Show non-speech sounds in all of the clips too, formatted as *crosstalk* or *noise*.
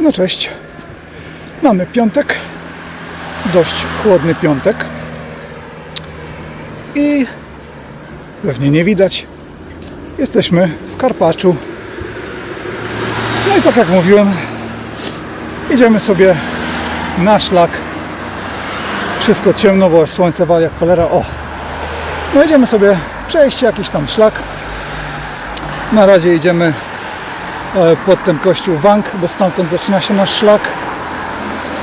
No cześć. Mamy piątek. Dość chłodny piątek. I pewnie nie widać. Jesteśmy w Karpaczu. No i tak jak mówiłem, idziemy sobie na szlak. Wszystko ciemno, bo słońce wali jak cholera. O! No idziemy sobie przejść jakiś tam szlak. Na razie idziemy pod ten kościół Wang, bo stamtąd zaczyna się nasz szlak.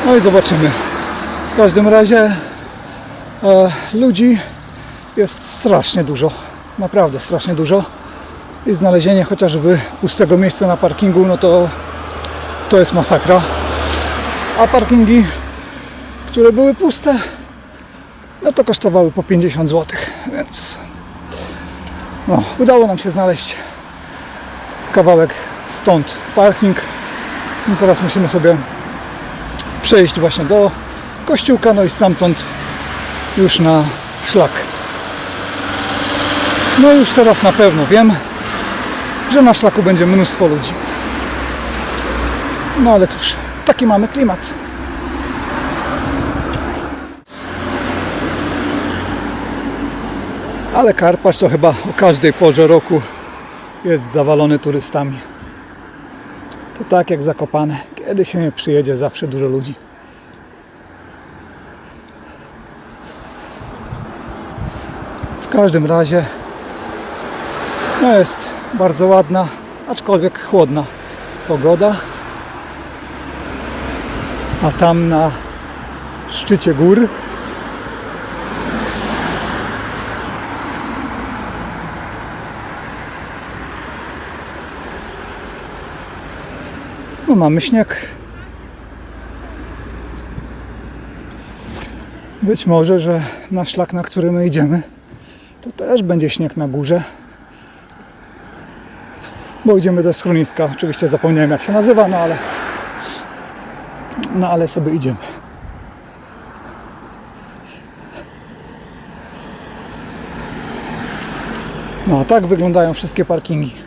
No i zobaczymy. W każdym razie e, ludzi jest strasznie dużo. Naprawdę strasznie dużo. I znalezienie chociażby pustego miejsca na parkingu, no to to jest masakra. A parkingi, które były puste, no to kosztowały po 50 zł, więc no, udało nam się znaleźć kawałek stąd parking. I teraz musimy sobie przejść właśnie do kościółka, no i stamtąd już na szlak. No już teraz na pewno wiem, że na szlaku będzie mnóstwo ludzi. No ale cóż, taki mamy klimat. Ale Karpacz to chyba o każdej porze roku jest zawalony turystami. To tak jak Zakopane. Kiedy się nie przyjedzie, zawsze dużo ludzi. W każdym razie no jest bardzo ładna, aczkolwiek chłodna pogoda. A tam na szczycie gór No mamy śnieg. Być może, że na szlak, na który my idziemy, to też będzie śnieg na górze. Bo idziemy do schroniska. Oczywiście zapomniałem jak się nazywa, no ale no ale sobie idziemy. No a tak wyglądają wszystkie parkingi.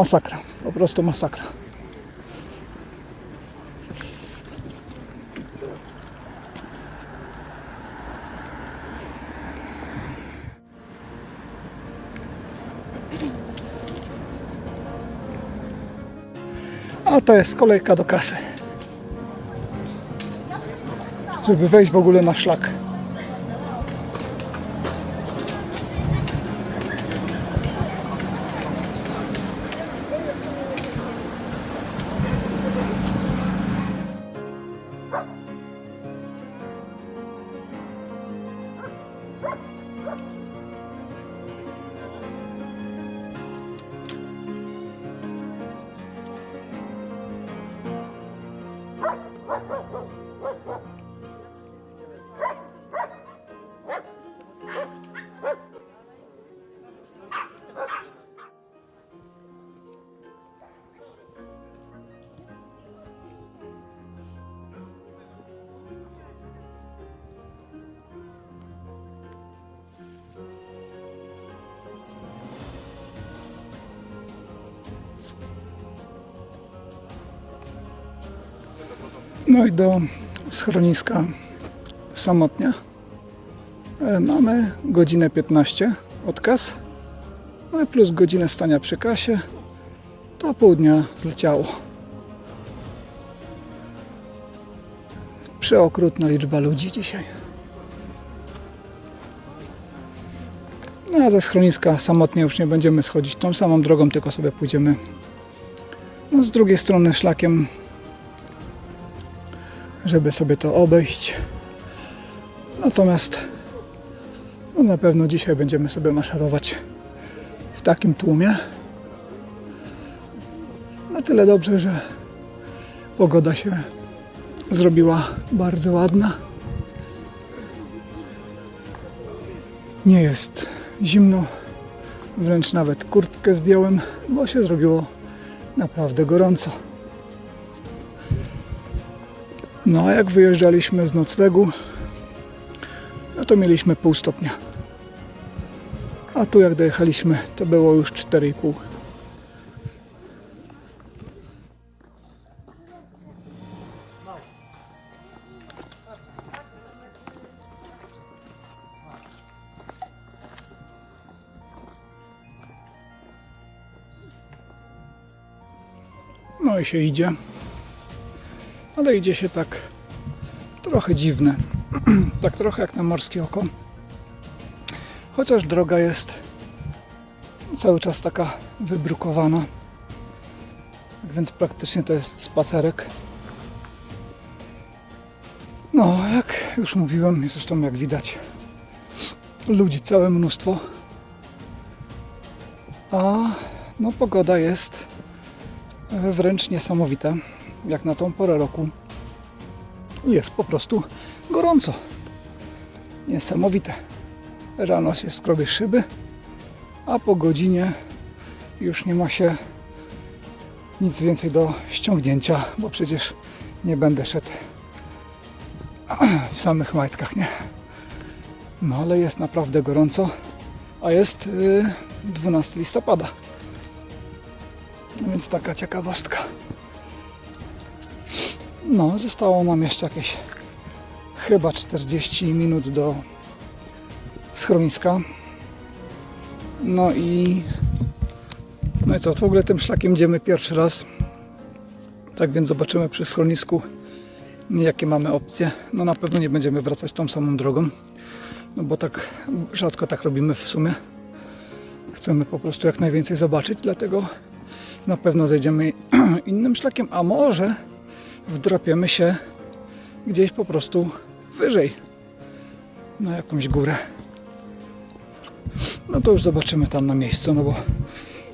Masakra, po prostu masakra. A to jest kolejka do kasy. Żeby wejść w ogóle na szlak. No i do schroniska samotnia. E, Mamy godzinę 15 odkaz. No i plus godzinę stania przy kasie. To pół dnia zleciało. Przeokrutna liczba ludzi dzisiaj. No a ze schroniska samotnie już nie będziemy schodzić tą samą drogą, tylko sobie pójdziemy no, z drugiej strony szlakiem żeby sobie to obejść. Natomiast no na pewno dzisiaj będziemy sobie maszerować w takim tłumie. Na tyle dobrze, że pogoda się zrobiła bardzo ładna. Nie jest zimno, wręcz nawet kurtkę zdjąłem, bo się zrobiło naprawdę gorąco. No a jak wyjeżdżaliśmy z noclegu, no to mieliśmy pół stopnia. A tu jak dojechaliśmy, to było już 4,5. No i się idzie. Ale idzie się tak trochę dziwne. *clears throat* tak trochę jak na morskie oko. Chociaż droga jest cały czas taka wybrukowana. Więc praktycznie to jest spacerek. No, jak już mówiłem, zresztą jak widać, ludzi całe mnóstwo. A no pogoda jest wręcz niesamowita, jak na tą porę roku. Jest po prostu gorąco. Niesamowite. Rano się skrobie szyby, a po godzinie już nie ma się nic więcej do ściągnięcia, bo przecież nie będę szedł w samych majtkach, nie? No ale jest naprawdę gorąco, a jest y, 12 listopada. Więc taka ciekawostka. No, zostało nam jeszcze jakieś chyba 40 minut do schroniska. No i no i co, w ogóle tym szlakiem idziemy pierwszy raz. Tak więc zobaczymy przy schronisku jakie mamy opcje. No na pewno nie będziemy wracać tą samą drogą. No bo tak rzadko tak robimy w sumie. Chcemy po prostu jak najwięcej zobaczyć, dlatego na pewno zejdziemy *clears throat* innym szlakiem, a może wdrapiemy się gdzieś po prostu wyżej na jakąś górę. No to już zobaczymy tam na miejscu, no bo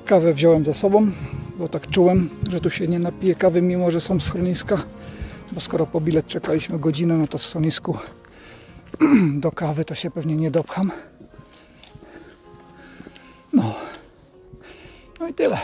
kawę wziąłem ze sobą, bo tak czułem, że tu się nie napije kawy, mimo że są schroniska, bo skoro po bilet czekaliśmy godzinę, no to w schronisku *clears throat* do kawy to się pewnie nie dopcham. No. No i tyle.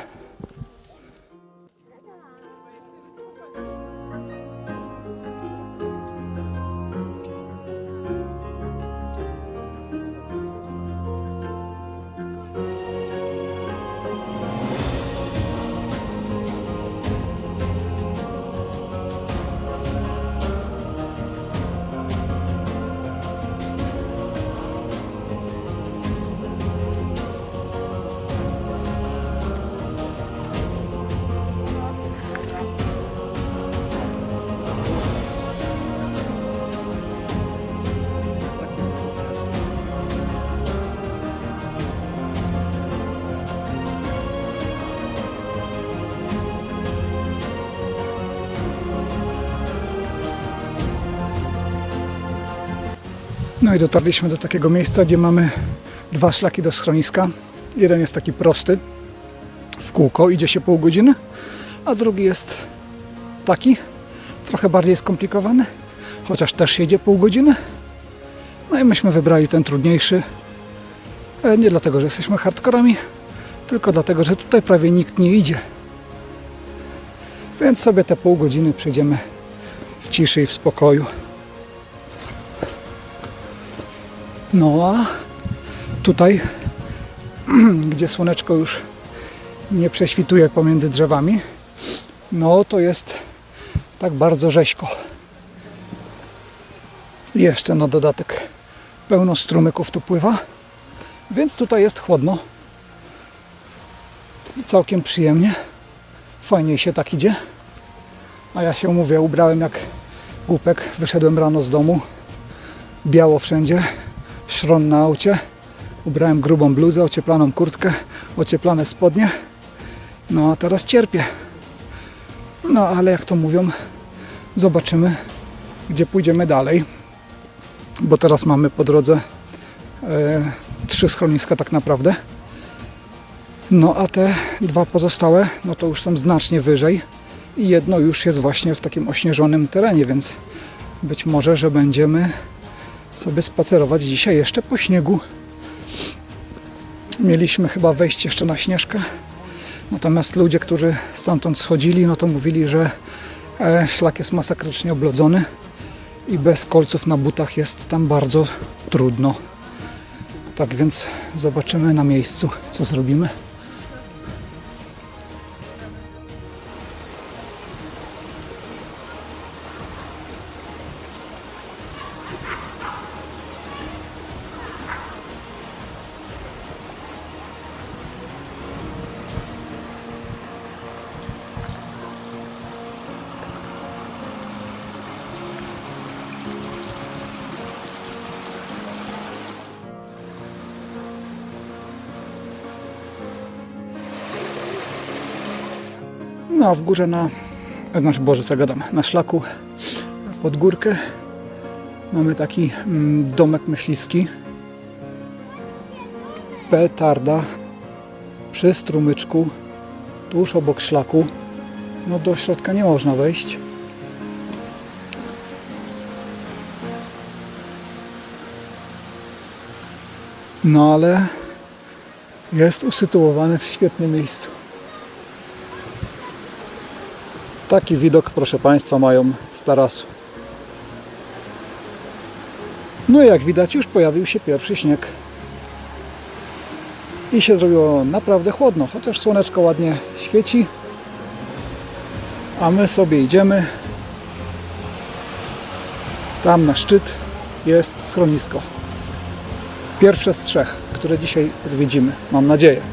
I dotarliśmy do takiego miejsca, gdzie mamy dwa szlaki do schroniska. Jeden jest taki prosty, w kółko, idzie się pół godziny, a drugi jest taki, trochę bardziej skomplikowany, chociaż też się idzie pół godziny. No i myśmy wybrali ten trudniejszy. E, Nie dlatego, że jesteśmy hardkorami, tylko dlatego, że tutaj prawie nikt nie idzie. Więc sobie te pół godziny przejdziemy w ciszy i w spokoju. No a tutaj, *clears throat* gdzie słoneczko już nie prześwituje pomiędzy drzewami, no to jest tak bardzo rzeźko. Jeszcze na dodatek pełno strumyków tu pływa, więc tutaj jest chłodno i całkiem przyjemnie. Fajnie się tak idzie. A ja się mówię, ubrałem jak głupek, wyszedłem rano z domu, biało wszędzie, szron na aucie. Ubrałem grubą bluzę, ocieplaną kurtkę, ocieplane spodnie. No a teraz cierpię. No ale jak to mówią, zobaczymy, gdzie pójdziemy dalej. Bo teraz mamy po drodze e, trzy schroniska tak naprawdę. No a te dwa pozostałe, no to już są znacznie wyżej. I jedno już jest właśnie w takim ośnieżonym terenie, więc być może, że będziemy sobie spacerować dzisiaj jeszcze po śniegu. Mieliśmy chyba wejść jeszcze na śnieżkę. Natomiast ludzie, którzy stamtąd schodzili, no to mówili, że e, szlak jest masakrycznie oblodzony i bez kolców na butach jest tam bardzo trudno. Tak więc zobaczymy na miejscu, co zrobimy. No a w górze na, znaczy Boże co gadam, na szlaku pod górkę mamy taki mm, domek myśliwski. Petarda przy strumyczku tuż obok szlaku. No do środka nie można wejść. No ale jest usytuowany w świetnym miejscu. Taki widok, proszę Państwa, mają z tarasu. No i jak widać, już pojawił się pierwszy śnieg. I się zrobiło naprawdę chłodno, chociaż słoneczko ładnie świeci. A my sobie idziemy. Tam na szczyt jest schronisko. Pierwsze z trzech, które dzisiaj odwiedzimy, mam nadzieję.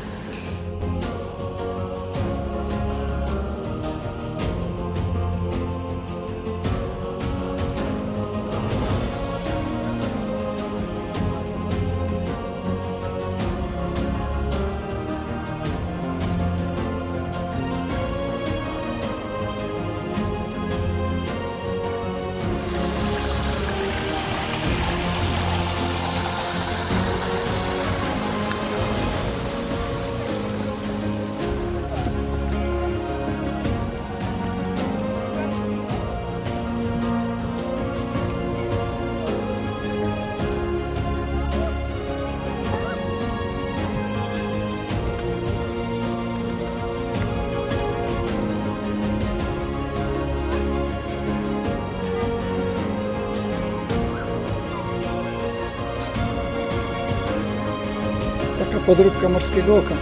Podróbka morskiego oka.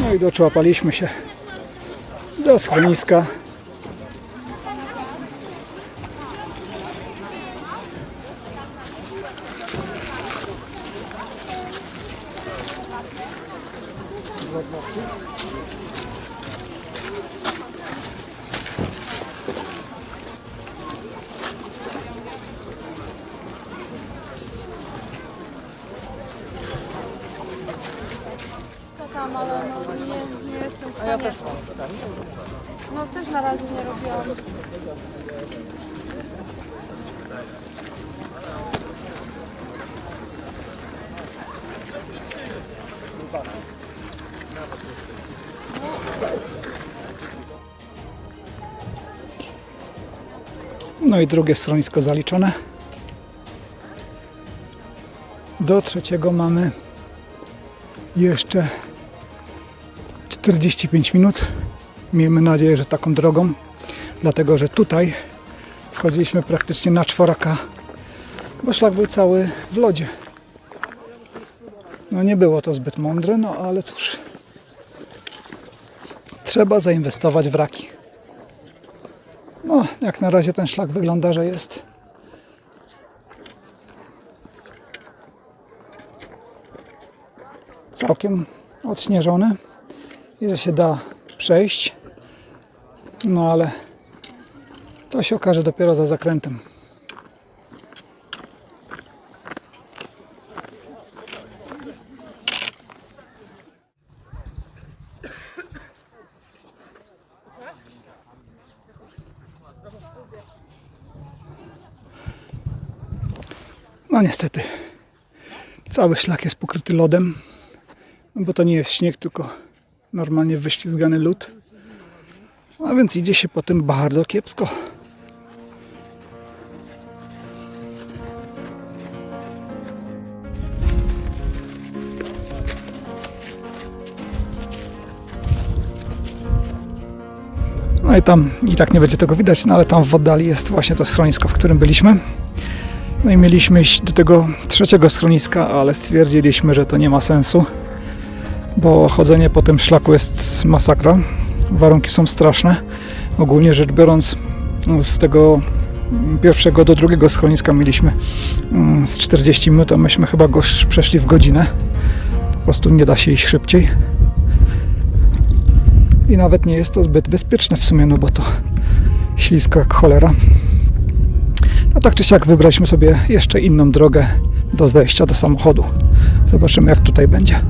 No i doczłapaliśmy się do schroniska. Tam, ale no nie, nie jestem w stanie. A ja też mam No też na razie nie robiłam. No i drugie schronisko zaliczone. Do trzeciego mamy jeszcze 45 minut. Miejmy nadzieję, że taką drogą, dlatego że tutaj wchodziliśmy praktycznie na czworaka, bo szlak był cały w lodzie. No nie było to zbyt mądre, no ale cóż. Trzeba zainwestować w raki. Jak na razie ten szlak wygląda, że jest całkiem odśnieżony i że się da przejść. No ale to się okaże dopiero za zakrętem. No niestety, cały szlak jest pokryty lodem, no bo to nie jest śnieg, tylko normalnie wyślizgany lód. A więc idzie się po tym bardzo kiepsko. No i tam i tak nie będzie tego widać, no ale tam w oddali jest właśnie to schronisko, w którym byliśmy. No i mieliśmy iść do tego trzeciego schroniska, ale stwierdziliśmy, że to nie ma sensu, bo chodzenie po tym szlaku jest masakra. Warunki są straszne. Ogólnie rzecz biorąc, z tego pierwszego do drugiego schroniska mieliśmy mm, z 40 minut, a myśmy chyba go sz- przeszli w godzinę. Po prostu nie da się iść szybciej. I nawet nie jest to zbyt bezpieczne w sumie, no bo to ślisko jak cholera. No tak czy siak wybraliśmy sobie jeszcze inną drogę do zejścia do samochodu. Zobaczymy jak tutaj będzie.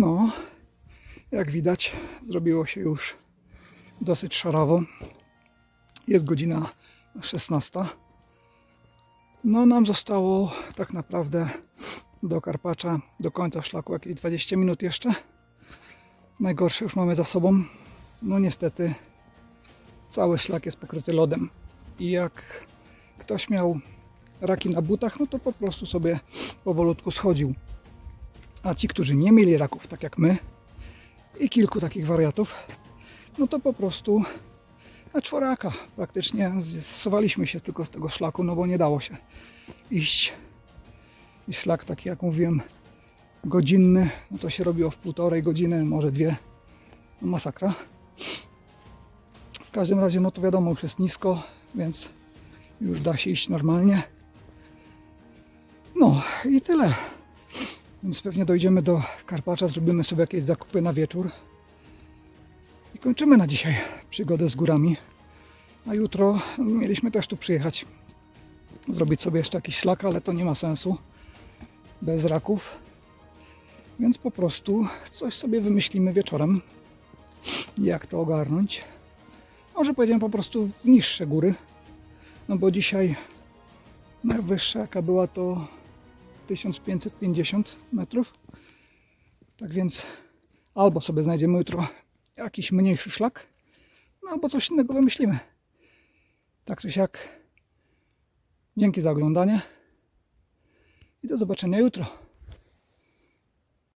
No, jak widać, zrobiło się już dosyć szarawo. Jest godzina 16. No, nam zostało tak naprawdę do Karpacza, do końca szlaku jakieś 20 minut jeszcze. Najgorsze już mamy za sobą. No, niestety, cały szlak jest pokryty lodem. I jak ktoś miał raki na butach, no to po prostu sobie powolutku schodził. A ci, którzy nie mieli raków, tak jak my, i kilku takich wariatów, no to po prostu na czworaka praktycznie zsuwaliśmy się tylko z tego szlaku, no bo nie dało się iść. I szlak taki, jak mówiłem, godzinny, no to się robiło w półtorej godziny, może dwie. No masakra. W każdym razie, no to wiadomo, już jest nisko, więc już da się iść normalnie. No i tyle. Więc pewnie dojdziemy do Karpacza, zrobimy sobie jakieś zakupy na wieczór. I kończymy na dzisiaj przygodę z górami. A jutro mieliśmy też tu przyjechać. Zrobić sobie jeszcze jakiś szlak, ale to nie ma sensu. Bez raków. Więc po prostu coś sobie wymyślimy wieczorem. Jak to ogarnąć. Może pojedziemy po prostu w niższe góry. No bo dzisiaj najwyższa jaka była to 1550 metrów. Tak więc albo sobie znajdziemy jutro jakiś mniejszy szlak, no albo coś innego wymyślimy. Tak czy siak. Dzięki za oglądanie i do zobaczenia jutro.